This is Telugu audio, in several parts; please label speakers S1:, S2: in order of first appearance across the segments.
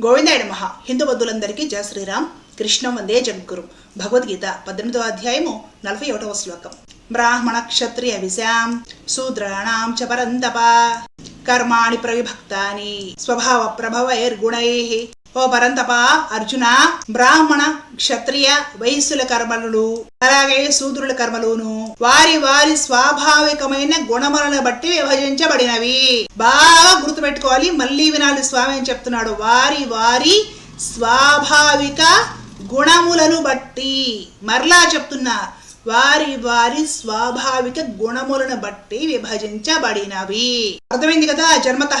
S1: గోవిందాయుడు మహా హిందూ బంధువులందరికీ జయ శ్రీరామ్. కృష్ణం వందే జగద్గురు. భగవద్గీత పద్దెనిమిదవ అధ్యాయము నలభై ఒకటవ శ్లోకం. బ్రాహ్మణ క్షత్రియ విశాం శూద్రాణాం చ పరంతప. కర్మాణి ప్రవిభక్తాని స్వభావ ప్రభవైర్గుణై. ఓ పరంతప అర్జున బ్రాహ్మణ క్షత్రియ వైశ్యుల కర్మలు అలాగే శూద్రుల కర్మలును వారి వారి స్వాభావికమైన గుణములను బట్టి విభజించబడినవి. బాగా గుర్తుపెట్టుకోవాలి మళ్ళీ వినాలి స్వామి అని చెప్తున్నాడు? వారి వారి స్వాభావిక గుణములను బట్టి. మరలా చెప్తున్నా వారి వారి స్వాభావిక గుణములను బట్టి విభజించబడినవి. అర్థమైంది కదా? జన్మత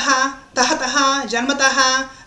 S1: తహత జన్మత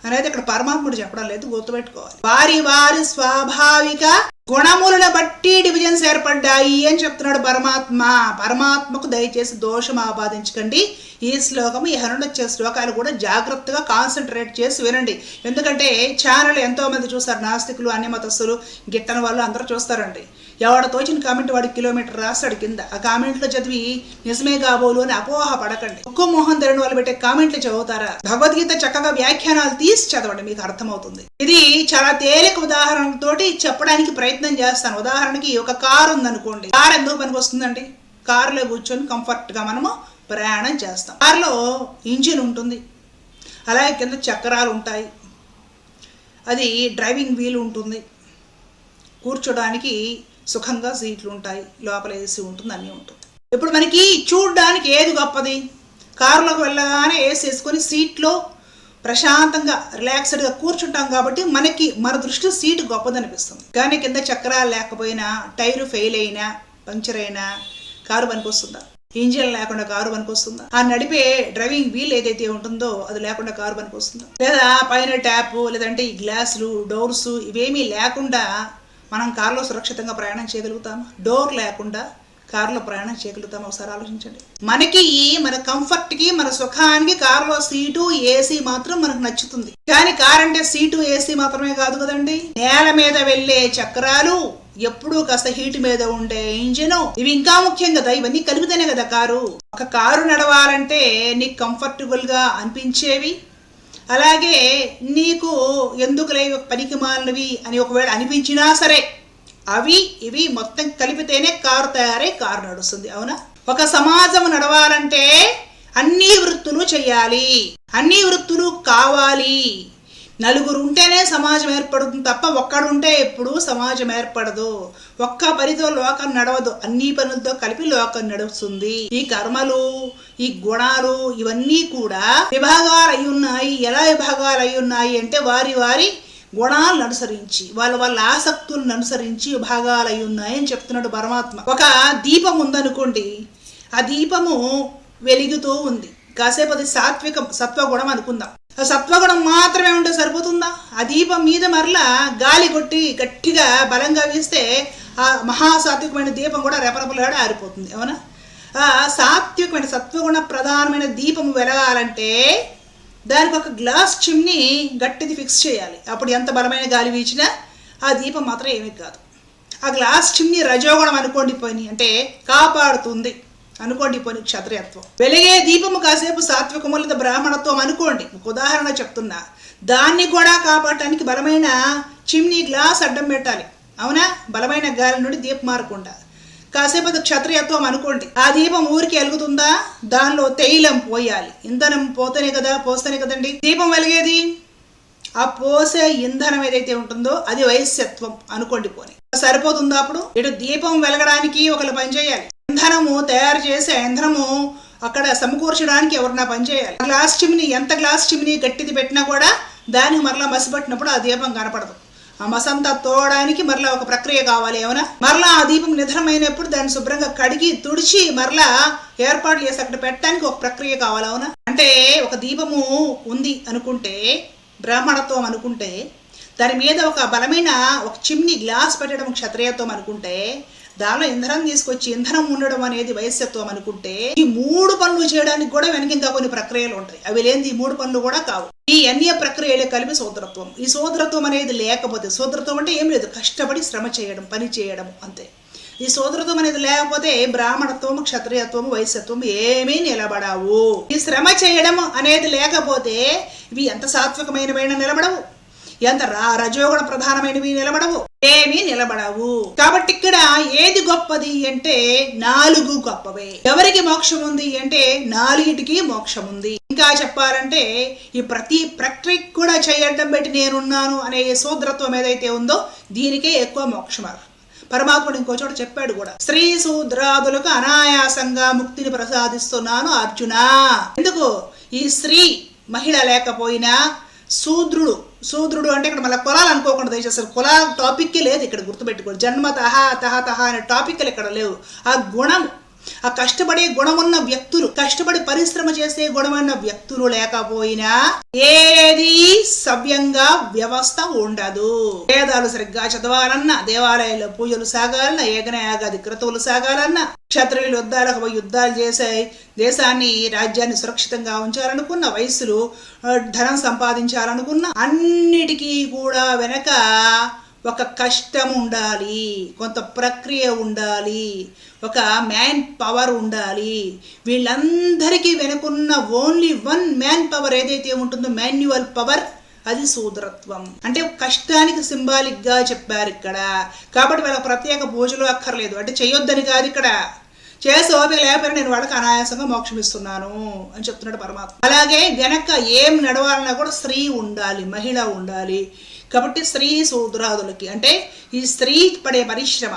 S1: అనేది ఇక్కడ పరమాత్ముడు చెప్పడం లేదు గుర్తుపెట్టుకోవాలి. వారి వారి స్వాభావిక గుణములను బట్టి డివిజన్స్ ఏర్పడ్డాయి అని చెప్తున్నాడు పరమాత్మ. పరమాత్మకు దయచేసి దోషం ఆపాదించకండి. ఈ శ్లోకం ఈ హరుడు వచ్చే శ్లోకాలు కూడా జాగ్రత్తగా కాన్సన్ట్రేట్ చేసి వినండి. ఎందుకంటే ఛానల్ ఎంతో మంది చూస్తారు నాస్తికులు అన్ని మతస్థులు గిట్టని వాళ్ళు అందరూ చూస్తారండి. ఎవడ తోచిన కామెంట్ వాడి కిలోమీటర్ రాస్తాడు కింద. ఆ కామెంట్లో చదివి నిజమే కాబోలు అని అపోహ పడకండి. ఒక్క మోహన్ ధరణి వాళ్ళు పెట్టే కామెంట్లు చదువుతారా? భగవద్గీత చక్కగా వ్యాఖ్యానాలు తీసి చదవండి మీకు అర్థమవుతుంది. ఇది చాలా తేలిక ఉదాహరణతోటి చెప్పడానికి ప్రయత్నం చేస్తాను. ఉదాహరణకి ఒక కారు ఉందనుకోండి. కారు ఎందుకు పనికి వస్తుందండి? కారులో కూర్చొని కంఫర్ట్గా మనము ప్రయాణం చేస్తాం. కారులో ఇంజిన్ ఉంటుంది. అలాగే కింద చక్రాలు ఉంటాయి. అది డ్రైవింగ్ వీల్ ఉంటుంది. కూర్చోడానికి సుఖంగా సీట్లు ఉంటాయి లోపల ఏసీ ఉంటుంది అన్నీ ఉంటుంది. ఇప్పుడు మనకి చూడడానికి ఏది గొప్పది? కారులోకి వెళ్ళగానే ఏసీ వేసుకొని సీట్లో ప్రశాంతంగా రిలాక్స్డ్గా కూర్చుంటాం కాబట్టి మనకి మన దృష్టి సీటు గొప్పదనిపిస్తుంది. కానీ కింద చక్రాలు లేకపోయినా టైరు ఫెయిల్ అయినా పంక్చర్ అయినా కారు పనికొస్తుందా? ఇంజిన్ లేకుండా కారు పనికొస్తుందా? ఆ నడిపే డ్రైవింగ్ వీల్ ఏదైతే ఉంటుందో అది లేకుండా కారు పనికొస్తుందా? లేదా పైన ట్యాప్ లేదంటే ఈ గ్లాసులు డోర్స్ ఇవేమీ లేకుండా మనం కారులో సురక్షితంగా ప్రయాణం చేయగలుగుతామా? డోర్ లేకుండా కారులో ప్రయాణం చేయగలుగుతామా? ఒకసారి ఆలోచించండి. మనకి మన కంఫర్ట్కి మన సుఖానికి కారులో సీటు ఏసీ మాత్రం మనకు నచ్చుతుంది. కానీ కార్ అంటే సీటు ఏసీ మాత్రమే కాదు కదండి. నేల మీద వెళ్ళే చక్రాలు ఎప్పుడూ కాస్త హీట్ మీద ఉండే ఇంజిన్. ఇవి ఇంకా ముఖ్యం కదా. ఇవన్నీ కలిపితేనే కదా కారు. ఒక కారు నడవాలంటే నీకు కంఫర్టబుల్గా అనిపించేవి. అలాగే నీకు ఎందుకు లేవు పనికి మాలినవి అని ఒకవేళ అనిపించినా సరే అవి ఇవి మొత్తం కలిపితేనే కారు తయారై కారు నడుస్తుంది అవునా? ఒక సమాజం నడవాలంటే అన్ని వృత్తులు చేయాలి అన్ని వృత్తులు కావాలి. నలుగురు ఉంటేనే సమాజం ఏర్పడుతుంది తప్ప ఒక్కడుంటే ఎప్పుడు సమాజం ఏర్పడదు. ఒక్క పనితో లోకం నడవదు. అన్ని పనులతో కలిపి లోకం నడుస్తుంది. ఈ కర్మలు ఈ గుణాలు ఇవన్నీ కూడా విభాగాలు అయి ఉన్నాయి ఎలా విభాగాలు అయి ఉన్నాయి అంటే వారి వారి గుణాలను అనుసరించి వాళ్ళ వాళ్ళ ఆసక్తులను అనుసరించి విభాగాలు అయి ఉన్నాయని చెప్తున్నాడు పరమాత్మ. ఒక దీపం ఉందనుకోండి ఆ దీపము వెలుగుతూ ఉంది. కాసేపు అది సాత్వికం సత్వగుణం అనుకుందాం. ఆ సత్వగుణం మాత్రమే ఉంటే సరిపోతుందా? ఆ దీపం మీద మరలా గాలి కొట్టి గట్టిగా బలంగా వీస్తే ఆ మహాసాత్వికమైన దీపం కూడా రెపరెపలాడి ఆరిపోతుంది. ఏమన్నా ఆ సాత్వికమైన సత్వగుణ ప్రధానమైన దీపం వెలగాలంటే దానికి ఒక గ్లాస్ చిమ్ని గట్టిది ఫిక్స్ చేయాలి. అప్పుడు ఎంత బలమైన గాలి వీచినా ఆ దీపం మాత్రం ఏమీ కాదు. ఆ గ్లాస్ చిమ్ని రజోగుణం అనుకోండి పోయి అంటే కాపాడుతుంది. అనుకోండి పోని క్షత్రియత్వం. వెలిగే దీపము కాసేపు సాత్వికములత బ్రాహ్మణత్వం అనుకోండి. ఒక ఉదాహరణ చెప్తున్నా. దాన్ని కూడా కాపాడటానికి బలమైన చిమ్నీ గ్లాస్ అడ్డం పెట్టాలి. అవునా? బలమైన గాలి నుండి దీపం మారకుండా. కాసేపు అది క్షత్రియత్వం అనుకోండి. ఆ దీపం ఊరికి వెలుగుతుందా దానిలో తైలం పోయాలి. ఇంధనం పోతేనే కదా పోస్తేనే కదండి. దీపం వెలిగేది? ఆ పోసే ఇంధనం ఏదైతే ఉంటుందో అది వైశ్యత్వం అనుకోండి పోని. సరిపోతుందా అప్పుడు? ఇటు దీపం వెలగడానికి ఒకరు పని చేయాలి ఇంధనము తయారు చేసే ఇంధనము అక్కడ సమకూర్చడానికి ఎవరన్నా పనిచేయాలి గ్లాస్ చిమ్ని ఎంత గ్లాస్ చిమ్ని గట్టిది పెట్టినా కూడా దానికి మరలా మసిపెట్టినప్పుడు ఆ దీపం కనపడదు. ఆ మసంతా తోడడానికి మరలా ఒక ప్రక్రియ కావాలి ఏమన్నా? మరలా ఆ దీపం నిధనమైనప్పుడు దాన్ని శుభ్రంగా కడిగి తుడిచి మరలా ఏర్పాట్లు చేసి అక్కడ పెట్టడానికి ఒక ప్రక్రియ కావాలి అవునా? అంటే ఒక దీపము ఉంది అనుకుంటే బ్రాహ్మణత్వం అనుకుంటే దాని మీద ఒక బలమైన ఒక చిమ్ని గ్లాస్ పెట్టడం క్షత్రియత్వం అనుకుంటే దానిలో ఇంధనం తీసుకొచ్చి ఇంధనం ఉండడం అనేది వైశ్యత్వం అనుకుంటే ఈ మూడు పనులు చేయడానికి కూడా వెనక ఇంకా కొన్ని ప్రక్రియలు ఉంటాయి. అవి లేని ఈ మూడు పనులు కూడా కావు. ఈ అన్య ప్రక్రియలు కలిపి సోదరత్వం. ఈ సోదరత్వం అనేది లేకపోతే సోదరత్వం అంటే ఏం లేదు. కష్టపడి శ్రమ చేయడం పని చేయడం అంతే. ఈ సోదరత్వం అనేది లేకపోతే బ్రాహ్మణత్వం క్షత్రియత్వం వైశ్యత్వం ఏమీ నిలబడవు. ఈ శ్రమ చేయడం అనేది లేకపోతే ఇవి ఎంత సాత్వికమైనవైనా నిలబడవు. ఎంత రా రజోగుణ ప్రధానమైనవి నిలబడవు. ఏమీ నిలబడవు. కాబట్టి ఇక్కడ ఏది గొప్పది అంటే నాలుగు గొప్పవే. ఎవరికి మోక్షం ఉంది అంటే నాలుగిటికి మోక్షం ఉంది. ఇంకా చెప్పాలంటే ఈ ప్రతి ప్రక్రియ కూడా చేయడం పెట్టి నేనున్నాను అనే శూద్రత్వం ఏదైతే ఉందో దీనికే ఎక్కువ మోక్షం పరమాత్ముడు ఇంకో చోట చెప్పాడు కూడా స్త్రీ శూద్రాదులకు అనాయాసంగా ముక్తిని ప్రసాదిస్తున్నాను అర్జున. ఎందుకు? ఈ స్త్రీ మహిళ లేకపోయినా శూద్రుడు శూద్రుడు అంటే ఇక్కడ మళ్ళీ కులాలు అనుకోకుండా దయచేసి అసలు టాపిక్కే లేదు ఇక్కడ గుర్తుపెట్టుకోండి. జన్మ తహ తహ తహ అనే టాపిక్లు ఇక్కడ లేవు. ఆ గుణం ఆ కష్టపడే గుణమున్న వ్యక్తులు కష్టపడి పరిశ్రమ చేసే గుణమున్న వ్యక్తులు లేకపోయినా ఏది సవ్యంగా వ్యవస్థ ఉండదు. వేదాలు సరిగ్గా చదవాలన్నా దేవాలయాల్లో పూజలు సాగాలన్నా ఏగనయాగాది క్రతువులు సాగాలన్నా క్షత్రియులు యుద్ధాలకు పోయి యుద్ధాలు చేసే దేశాన్ని రాజ్యాన్ని సురక్షితంగా ఉంచాలనుకున్న వయస్సులు ధనం సంపాదించాలనుకున్న అన్నిటికీ కూడా వెనక ఒక కష్టం ఉండాలి కొంత ప్రక్రియ ఉండాలి ఒక మ్యాన్ పవర్ ఉండాలి. వీళ్ళందరికీ వెనుకున్న ఓన్లీ వన్ మ్యాన్ పవర్ ఏదైతే ఉంటుందో మాన్యువల్ పవర్ అది శూద్రత్వం అంటే కష్టానికి సింబాలిక్గా చెప్పారు ఇక్కడ. కాబట్టి వాళ్ళకి ప్రత్యేక పూజలు అక్కర్లేదు. అంటే చేయొద్దని కాదు ఇక్కడ. చేసి ఓపిక లేకపోయినా నేను వాళ్ళకి అనాయాసంగా మోక్షమిస్తున్నాను అని చెప్తున్నాడు పరమాత్మ. అలాగే గనక ఏం నడవాలన్నా కూడా స్త్రీ ఉండాలి మహిళ ఉండాలి. కాబట్టి స్త్రీ శూద్రాదులకి. అంటే ఈ స్త్రీ పడే పరిశ్రమ.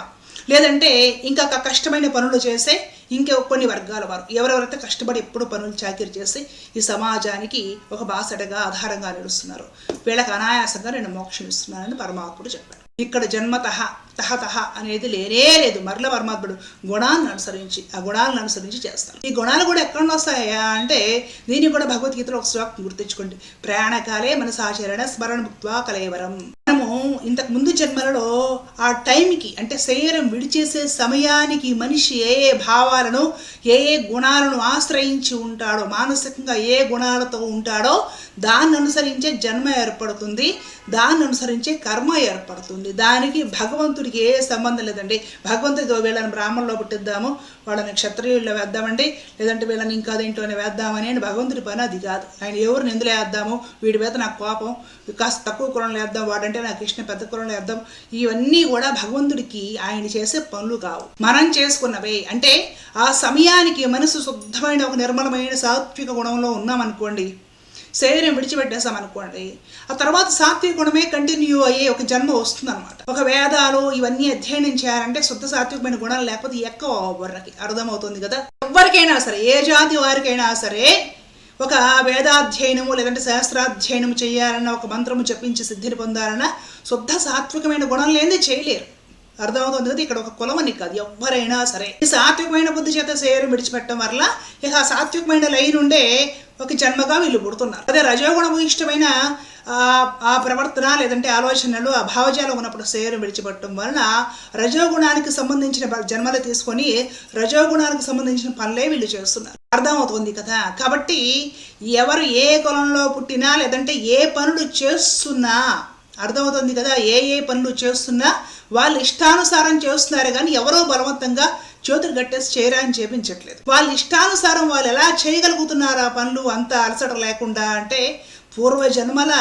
S1: లేదంటే ఇంకా కష్టమైన పనులు చేసే ఇంకా కొన్ని వర్గాల వారు. ఎవరెవరైతే కష్టపడి ఎప్పుడు పనులు చాకిరి చేసి ఈ సమాజానికి ఒక బాసటగా ఆధారంగా నిలుస్తున్నారు. వీళ్ళకి అనాయాసంగా నేను మోక్షం ఇస్తున్నానని పరమాత్ముడు చెప్పాడు. ఇక్కడ జన్మతహ తహతహ అనేది లేనే లేదు. మరల పరమాత్ముడు గుణాలను అనుసరించి ఆ గుణాలను అనుసరించి చేస్తారు. ఈ గుణాలు కూడా ఎక్కడ వస్తాయా అంటే దీన్ని కూడా భగవద్గీతలో ఒక శ్లోకం గుర్తించుకోండి. ప్రయాణకాలే మనసాచరణ స్మరణ భుక్వా కలేవరం. మనము ఇంతకు ముందు జన్మలలో ఆ టైంకి అంటే శరీరం విడిచేసే సమయానికి మనిషి ఏ ఏ భావాలను ఏ ఏ గుణాలను ఆశ్రయించి ఉంటాడో మానసికంగా ఏ గుణాలతో ఉంటాడో దాన్ని అనుసరించే జన్మ ఏర్పడుతుంది. దాన్ని అనుసరించే కర్మ ఏర్పడుతుంది. దానికి భగవంతుడికి ఏ సంబంధం లేదండి. భగవంతుడితో వీళ్ళని బ్రాహ్మణులో పుట్టిద్దాము వాళ్ళని క్షత్రియుల్లో వేద్దామండి లేదంటే వీళ్ళని ఇంకా దేంట్లోనే వేద్దామని అని భగవంతుడి పని అది కాదు. ఆయన ఎవరిని ఎందులో వేద్దాము? వీడి మీద నాకు కోపం. కాస్త తక్కువ కులంలో వేద్దాం వాడంటే నాకు ఇష్టం పెద్ద కులంలో అర్థం ఇవన్నీ కూడా భగవంతుడికి ఆయన చేసే పనులు కావు. మనం చేసుకున్నవే. అంటే ఆ సమయానికి మనసు శుద్ధమైన ఒక నిర్మలమైన సాత్విక గుణంలో ఉన్నామనుకోండి శరీరం విడిచిపెట్టేసాం అనుకోండి ఆ తర్వాత సాత్విక గుణమే కంటిన్యూ అయ్యే ఒక జన్మ వస్తుంది అనమాట ఒక వేదాలు ఇవన్నీ అధ్యయనం చేయాలంటే శుద్ధ సాత్వికమైన గుణాలు లేకపోతే ఎక్కువ వర్రకి అర్థమవుతుంది కదా? ఎవరికైనా సరే ఏ జాతి వారికైనా సరే ఒక వేదాధ్యయనము లేదంటే శాస్త్రాధ్యయనము చేయాలన్న ఒక మంత్రము చెప్పించి సిద్ధిని పొందాలన్న శుద్ధ సాత్వికమైన గుణం లేనిది చేయలేరు. అర్థమవుతుంది కదా ఇక్కడ ఒక కులమని కాదు ఎవరైనా సరే. ఈ సాత్వికమైన బుద్ధి చేత సేరు విడిచిపెట్టడం వల్ల ఇక ఆ సాత్వికమైన లైన్ ఉండే ఒక జన్మగా వీళ్ళు పుడుతున్నారు. అదే రజోగుణము ఇష్టమైన ఆ ప్రవర్తన లేదంటే ఆలోచనలు ఆ భావజాలం ఉన్నప్పుడు శరీరం విడిచిపెట్టడం వలన రజోగుణానికి సంబంధించిన జన్మలు తీసుకొని రజోగుణానికి సంబంధించిన పనులే వీళ్ళు చేస్తున్నారు. అర్థమవుతుంది కదా? కాబట్టి ఎవరు ఏ కులంలో పుట్టినా లేదంటే ఏ పనులు చేస్తున్నా అర్థమవుతుంది కదా? ఏ ఏ పనులు చేస్తున్నా వాళ్ళు ఇష్టానుసారం చేస్తున్నారు కానీ ఎవరో బలవంతంగా చేతులు కట్టేసి చేయరా అని చేపించట్లేదు. వాళ్ళ ఇష్టానుసారం వాళ్ళు ఎలా చేయగలుగుతున్నారు ఆ పనులు అంత అలసట లేకుండా అంటే పూర్వజన్మల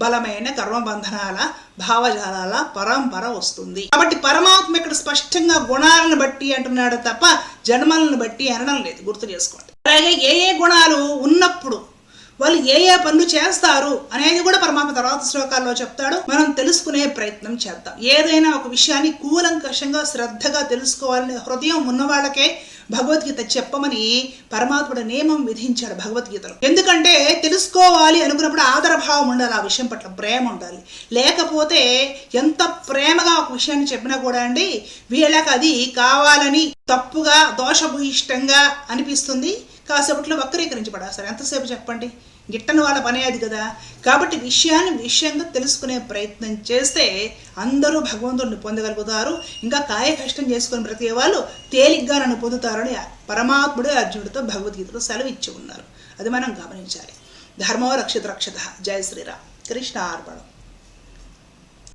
S1: బలమైన కర్మబంధనాల భావజాలాల పరంపర వస్తుంది. కాబట్టి పరమాత్మ ఇక్కడ స్పష్టంగా గుణాలను బట్టి అంటున్నాడు తప్ప జన్మలను బట్టి అనడం లేదు. గుర్తు చేసుకోండి. అలాగే ఏ ఏ గుణాలు ఉన్నప్పుడు వాళ్ళు ఏ ఏ పనులు చేస్తారు అనేది కూడా పరమాత్మ తర్వాత శ్లోకాల్లో చెప్తాడు. మనం తెలుసుకునే ప్రయత్నం చేద్దాం. ఏదైనా ఒక విషయాన్ని కూలంకషంగా శ్రద్ధగా తెలుసుకోవాలని హృదయం ఉన్న వాళ్ళకే భగవద్గీత చెప్పమని పరమాత్ముడు నియమం విధించాడు భగవద్గీతలో. ఎందుకంటే తెలుసుకోవాలి అనుకున్నప్పుడు ఆదరభావం ఉండాలి ఆ విషయం పట్ల ప్రేమ ఉండాలి. లేకపోతే ఎంత ప్రేమగా ఒక విషయాన్ని చెప్పినా కూడా అండి వీళ్ళకి అది కావాలని తప్పుగా దోషభూయిష్టంగా అనిపిస్తుంది. కాసేపట్లో వక్రీకరించబడాలి ఎంతసేపు చెప్పండి? గిట్టని వాళ్ళ పనే అది కదా. కాబట్టి విషయాన్ని విషయంగా తెలుసుకునే ప్రయత్నం చేస్తే అందరూ భగవంతుడిని పొందగలుగుతారు. ఇంకా కాయ కష్టం చేసుకుని ప్రతి వాళ్ళు తేలిగ్గా నన్ను పొందుతారని పరమాత్ముడు అర్జునుడితో భగవద్గీతలో సెలవు ఇచ్చి ఉన్నారు. అది మనం గమనించాలి. ధర్మో రక్షిత రక్షత. జయ శ్రీరామ్. కృష్ణ అర్పణం